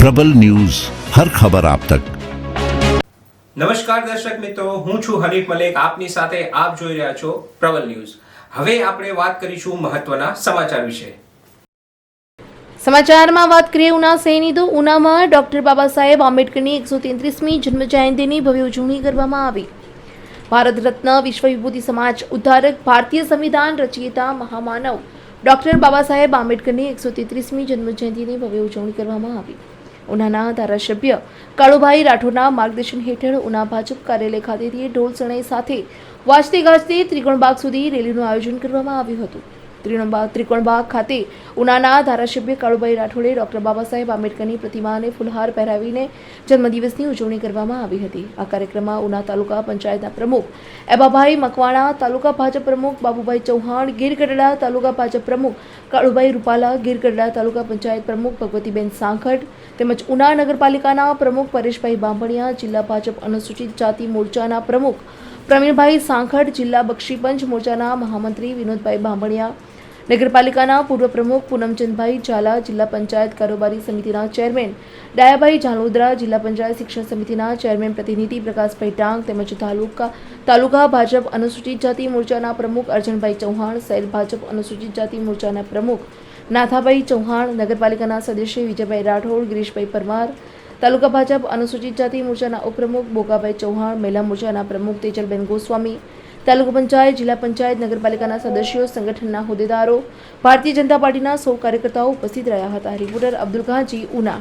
પ્રબલ news હર ખબર આપ તક. નમસ્કાર દર્શક મિત્રો હું છું હરીફ મલેક. આપની સાથે આપ જોઈ રહ્યા છો પ્રબલ ન્યૂઝ. હવે આપણે વાત કરીશું મહત્વના સમાચાર વિશે. સમાચારમાં વાત કરીએ ઉના સૈની ઉનામાં ડોક્ટર બાબા સાહેબ આંબેડકરની એકસો તેત્રીસમી જન્મ જન્મજયંતિની ભવ્ય ઉજવણી કરવામાં આવી. ભારત રત્ન વિશ્વ વિભૂતિ સમાજ ઉદ્ધારક ભારતીય સંવિધાન રચયિતા મહામાનવ ડોક્ટર બાબા સાહેબ આંબેડકરની એકસો તેત્રીસમી જન્મ જન્મજયંતિની ભવ્ય ઉજવણી કરવામાં આવી. ઉનાના ધારાસભ્ય કાળુભાઈ રાઠોડના માર્ગદર્શન હેઠળ ઉના ભાજપ કાર્યાલય ખાતેથી ઢોલ શરણાઈ સાથે વાજતે ગાજતે ત્રિકોણબાગ સુધી રેલીનું આયોજન કરવામાં આવ્યું હતું. ત્રિકોણબાગ ત્રિકોણબાગ ખાતે ઉનાના ધારાસભ્ય કાળુભાઈ રાઠોડે ડોક્ટર બાબા સાહેબ આંબેડકરની પ્રતિમાને ફુલહાર પહેરાવીને જન્મદિવસની ઉજવણી કરવામાં આવી હતી. આ કાર્યક્રમમાં ઉના તાલુકા પંચાયતના પ્રમુખ એબાભાઈ મકવાણા, તાલુકા ભાજપ પ્રમુખ બાબુભાઈ ચૌહાણ, ગીરગઢડા તાલુકા ભાજપ પ્રમુખ કાળુભાઈ રૂપાલા, ગીરગઢડા તાલુકા પંચાયત પ્રમુખ ભગવતીબેન સાંખટ તેમજ ઉના નગરપાલિકાના પ્રમુખ પરેશભાઈ બાંભણિયા, જિલ્લા ભાજપ અનુસૂચિત જાતિ મોરચાના પ્રમુખ પ્રવીણભાઈ સાંખટ જિલ્લા બક્ષીપંચ મોરચાના મહામંત્રી વિનોદભાઈ બાંભણિયા નગરપાલિકાના પૂર્વ પ્રમુખ પૂનમચંદભાઈ ઝાલા જિલ્લા પંચાયત કારોબારી સમિતિના ચેરમેન ડાયાભાઈ ઝાલોદરા જિલ્લા પંચાયત શિક્ષણ સમિતિના ચેરમેન પ્રતિનિધિ પ્રકાશભાઈ ટાંગ તેમજ તાલુકા તાલુકા ભાજપ અનુસૂચિત જાતિ મોરચાના પ્રમુખ અર્જણભાઈ ચૌહાણ શહેર ભાજપ અનુસૂચિત જાતિ મોરચાના પ્રમુખ નાથાભાઈ ચૌહાણ, નગરપાલિકાના સદસ્ય વિજયભાઈ રાઠોડ, ગિરીશભાઈ પરમાર, તાલુકા ભાજપ અનુસૂચિત જાતિ મોરચાના ઉપપ્રમુખ બોગાભાઈ ચૌહાણ, મહિલા મોરચાના પ્રમુખ તેજલબેન ગોસ્વામી તાલુકા પંચાયત, જિલ્લા પંચાયત, નગરપાલિકાના સદસ્યો, સંગઠનના હોદ્દેદારો, ભારતીય જનતા પાર્ટીના સૌ કાર્યકર્તાઓ ઉપસ્થિત રહ્યા હતા. રિપોર્ટર અબ્દુલ ગાજી ઉના.